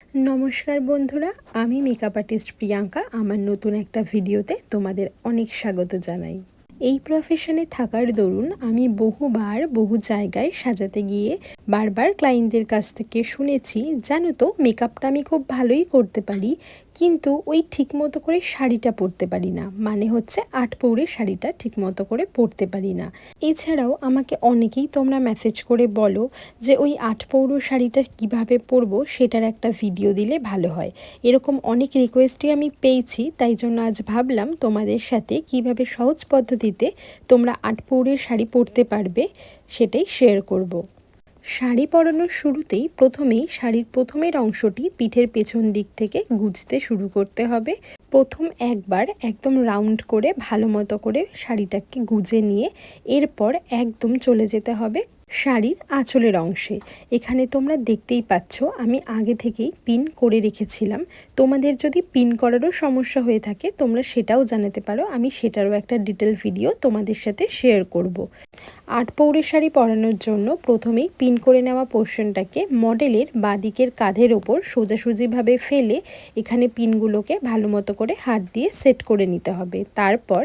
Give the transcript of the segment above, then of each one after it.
নমস্কার বন্ধুরা আমি মেকআপ আর্টিস্ট প্রিয়াঙ্কা। আমার নতুন একটা ভিডিওতে তোমাদের অনেক স্বাগত জানাই। এই প্রফেশনে থাকার দরুন আমি বহুবার বহু জায়গায় সাজাতে গিয়ে বারবার ক্লায়েন্টদের কাছ থেকে শুনেছি, জানো তো মেকআপটা আমি খুব ভালোই করতে পারি, কিন্তু ওই ঠিক মতো করে শাড়িটা পরতে পারি না। মানে হচ্ছে আট পৌরের শাড়িটা ঠিক মতো করে পরতে পারি না। এছাড়াও আমাকে অনেকেই তোমরা মেসেজ করে বলো যে, ওই আট পৌর শাড়িটা কীভাবে পরবো, সেটার একটা ভিডিও দিলে ভালো হয়। এরকম অনেক রিকোয়েস্টই আমি পেয়েছি, তাই জন্য আজ ভাবলাম তোমাদের সাথে কীভাবে সহজ পদ্ধতিতে তোমরা আটপৌরের শাড়ি পরতে পারবে সেটাই শেয়ার করব। শাড়ি পরানোর শুরুতেই প্রথমেই শাড়ির প্রথমের অংশটি পিঠের পেছন দিক থেকে গুজতে শুরু করতে হবে। প্রথম একবার একদম রাউন্ড করে ভালো মতো করে শাড়িটাকে গুজে নিয়ে এরপর একদম চলে যেতে হবে শাড়ির আঁচলের অংশে। এখানে তোমরা দেখতেই পাচ্ছ, আমি আগে থেকেই পিন করে রেখেছিলাম। তোমাদের যদি পিন করারও সমস্যা হয়ে থাকে, তোমরা সেটাও জানাতে পারো। আমি সেটারও একটা ডিটেল ভিডিও তোমাদের সাথে শেয়ার করব। আট পৌরের শাড়ি পরানোর জন্য প্রথমেই পিন করে নেওয়া পোর্শনটাকে মডেলের বাদিকের কাঁধের ওপর সোজাসুজিভাবে ফেলে এখানে পিনগুলোকে ভালো মতো করে হাত দিয়ে সেট করে নিতে হবে। তারপর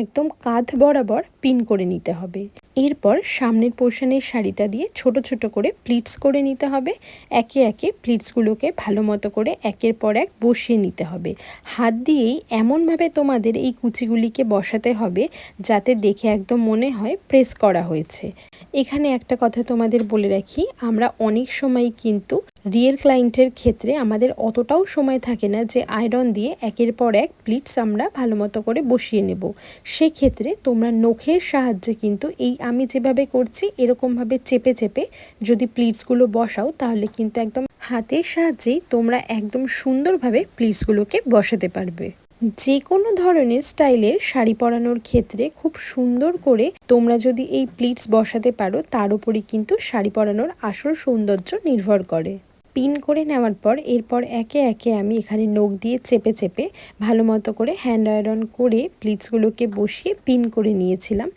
একদম কাঁধ বরাবর পিন করে নিতে হবে। এরপর সামনের পোর্শনের শাড়িটা দিয়ে ছোট ছোট করে প্লিটস করে নিতে হবে। একে একে প্লিটসগুলোকে ভালো মতো করে একের পর এক বসিয়ে নিতে হবে। হাত দিয়েই এমনভাবে তোমাদের এই কুচিগুলিকে বসাতে হবে যাতে দেখে একদম মনে হয় প্রেস করা হয়েছে। এখানে একটা কথা তোমাদের বলে রাখি আমরা অনেক সময় কিন্তু রিয়েল ক্লায়েন্টের ক্ষেত্রে আমাদের অতটাও সময় থাকে না যে আয়রন দিয়ে একের পর এক প্লিটস আমরা ভালো মতো করে বসিয়ে নেব। সেক্ষেত্রে তোমরা নখের সাহায্যে কিন্তু এই আমি যেভাবে করছি, এরকমভাবে চেপে চেপে যদি প্লিটসগুলো বসাও, তাহলে কিন্তু একদম হাতের সাহায্যেই তোমরা একদম সুন্দরভাবে প্লিটসগুলোকে বসাতে পারবে। যে কোনো ধরনের স্টাইলের শাড়ি পরানোর ক্ষেত্রে খুব সুন্দর করে তোমরা যদি এই প্লিটস বসাতে পারো, তার উপরই কিন্তু শাড়ি পরানোর আসল সৌন্দর্য নির্ভর করে। পিন করে নেওয়ার পর এরপর একে একে আমি এখানে নখ দিয়ে চেপে চেপে ভালো মতো করে হ্যান্ড আয়রন করে প্লিটসগুলোকে বসিয়ে পিন করে নিয়েছিলাম।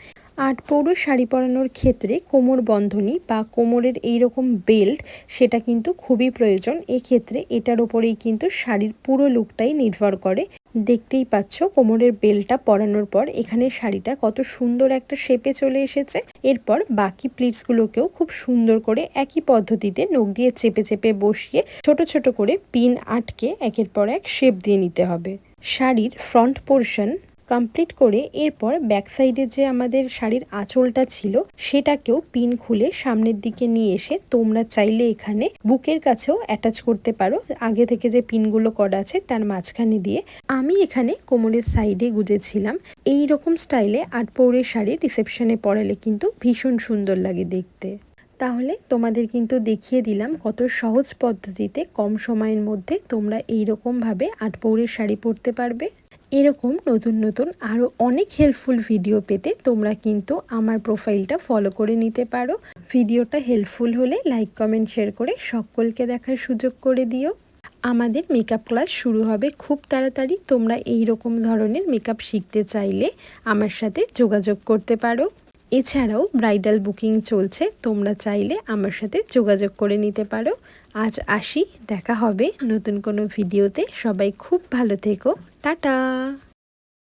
আট পৌর শাড়ি পরানোর ক্ষেত্রে কোমর বন্ধনী বা কোমরের এই রকম বেল্ট, সেটা কিন্তু খুবই প্রয়োজন। এক্ষেত্রে এটার ওপরেই কিন্তু শাড়ির পুরো লুকটাই নির্ভর করে। দেখতেই পাচ্ছ কোমরের বেলটা পরানোর পর এখানে শাড়িটা কত সুন্দর একটা শেপে চলে এসেছে। এরপর বাকি প্লিটসগুলোকেও খুব সুন্দর করে একই পদ্ধতিতে নখ দিয়ে চেপে চেপে বসিয়ে ছোট ছোট করে পিন আটকে একের পর এক শেপ দিয়ে নিতে হবে। শাড়ির ফ্রন্ট পোর্শন কমপ্লিট করে এরপর ব্যাক সাইডে যে আমাদের শাড়ির আঁচলটা ছিল, সেটাকেও পিন খুলে সামনের দিকে নিয়ে এসে তোমরা চাইলে এখানে বুকের কাছেও অ্যাটাচ করতে পারো। আগে থেকে যে পিনগুলো করা আছে, তার মাঝখানে দিয়ে। আমি এখানে কোমরের সাইডে গুজেছিলাম। এই রকম স্টাইলে আট পৌরের শাড়ি রিসেপশনে পরালে কিন্তু ভীষণ সুন্দর লাগে দেখতে। তাহলে তোমাদের কিন্তু দেখিয়ে দিলাম কত সহজ পদ্ধতিতে কম সময়ের মধ্যে তোমরা এই রকমভাবে আট পৌরের শাড়ি পরতে পারবে। এরকম নতুন নতুন আরও অনেক হেল্পফুল ভিডিও পেতে তোমরা কিন্তু আমার প্রোফাইলটা ফলো করে নিতে পারো। ভিডিওটা হেল্পফুল হলে লাইক কমেন্ট শেয়ার করে সকলকে দেখার সুযোগ করে দিও। আমাদের মেকআপ ক্লাস শুরু হবে খুব তাড়াতাড়ি। তোমরা এই রকম ধরনের মেকআপ শিখতে চাইলে আমার সাথে যোগাযোগ করতে পারো। এছাড়াও ব্রাইডাল বুকিং চলছে, তোমরা চাইলে আমার সাথে যোগাযোগ করে নিতে পারো। আজ আসি, দেখা হবে নতুন কোনো ভিডিওতে। সবাই খুব ভালো থেকো। টাটা!